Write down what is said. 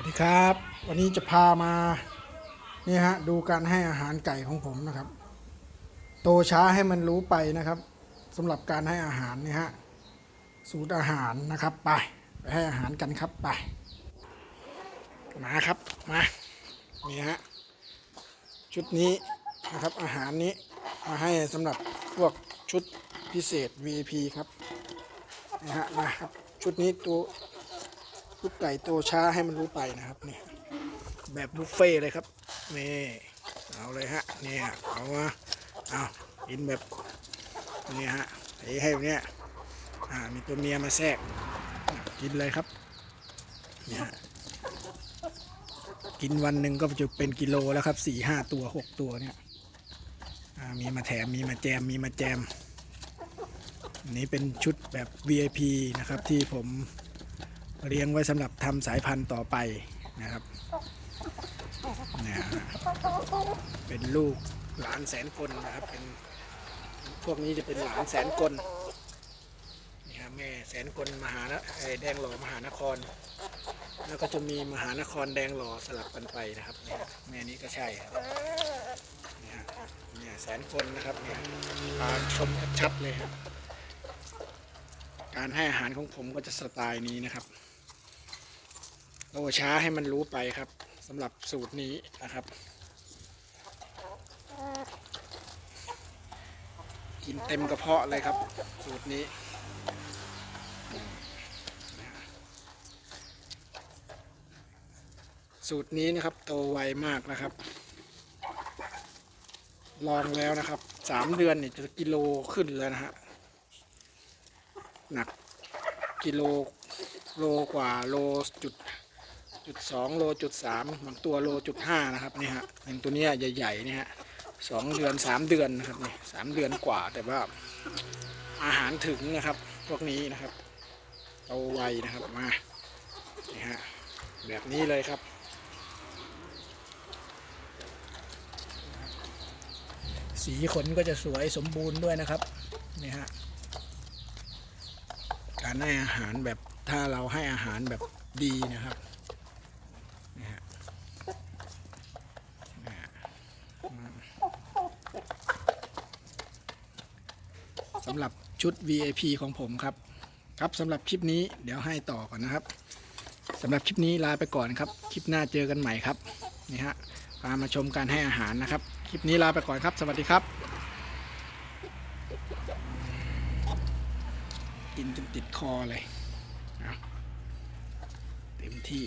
วัสดีครับ วันนี้จะพามานี่ฮะดูการให้อาหารไก่ของผมนะครับ โตช้าให้มันรู้ไปนะครับสำหรับการให้อาหารนี่ฮะสูตรอาหารนะครับไปไปให้อาหารกันครับไปมาครับมานี่ฮะชุดนี้นะครับอาหารนี้มาให้สำหรับพวกชุดพิเศษ VIP ครับนี่ฮะมาครับชุดนี้ตัว ลูกไก่โตช้าให้มันรู้ไปนะครับเนี่ยแบบบุฟเฟ่เลยครับนี่เอาเลยฮะเนี่ยเอามาเอากินแบบนี่ฮะไอ้ให้แบบเนี้ยอ่ามีตัวเมียมาแทรกกินเลยครับเนี่ยกินวันหนึ่งก็จะเป็นกิโลแล้วครับสี่ห้าตัวหกตัวเนี่ยมีมาแถมมีมาแจมมีมาแจมนนี้เป็นชุดแบบ VIP นะครับที่ผม เลี้ยงไว้สำหรับทำสายพันธุ์ต่อไปนะครับเนี่ยเป็นลูกหลานแสนกลนะครับ เป็นพวกนี้จะเป็นหลานแสนกลนี่ครับแม่แสนกลมหานะไอแดงหล่อมหานคร แล้วก็จะมีมหานครแดงหล่อสลับกันไปนะครับเนี่ยแม่นี้ก็ใช่ครับเนี่ยเนี่ยแสนกลนะครับเนี่ยพาชมชัดเลยครับการให้อาหารของผมก็จะสไตล์นี้นะครับ โตช้าให้มันรู้ไปครับสำหรับสูตรนี้นะครับ กินเต็มกระเพาะเลยครับ สูตรนี้สูตรนี้นะครับโตไวมากนะครับ ลองแล้วนะครับสามเดือนเนี่ยจะกิโลขึ้นแล้วนะฮะหนักกิโลโลกว่าโลจุด จุดสองโลจุดสามบางตัวโลจุดห้านะครับนี่ฮะอย่างตัวเนี้ยใหญ่ๆนี่ฮะสองเดือนสามเดือนนะครับนี่สามเดือนกว่าแต่ว่าอาหารถึงนะครับ พวกนี้นะครับโตไวนะครับมานี่ฮะแบบนี้เลยครับ สีขนก็จะสวยสมบูรณ์ด้วยนะครับนี่ฮะการให้อาหารแบบถ้าเราให้อาหารแบบดีนะครับ สำหรับชุด VIP ของผมครับ ครับสำหรับคลิปนี้เดี๋ยวให้ต่อก่อนนะครับสำหรับคลิปนี้ลาไปก่อนครับ คลิปหน้าเจอกันใหม่ครับนี่ฮะพามาชมการให้อาหารนะครับ คลิปนี้ลาไปก่อนครับ สวัสดีครับ กินจนติดคอเลยเอาเต็มที่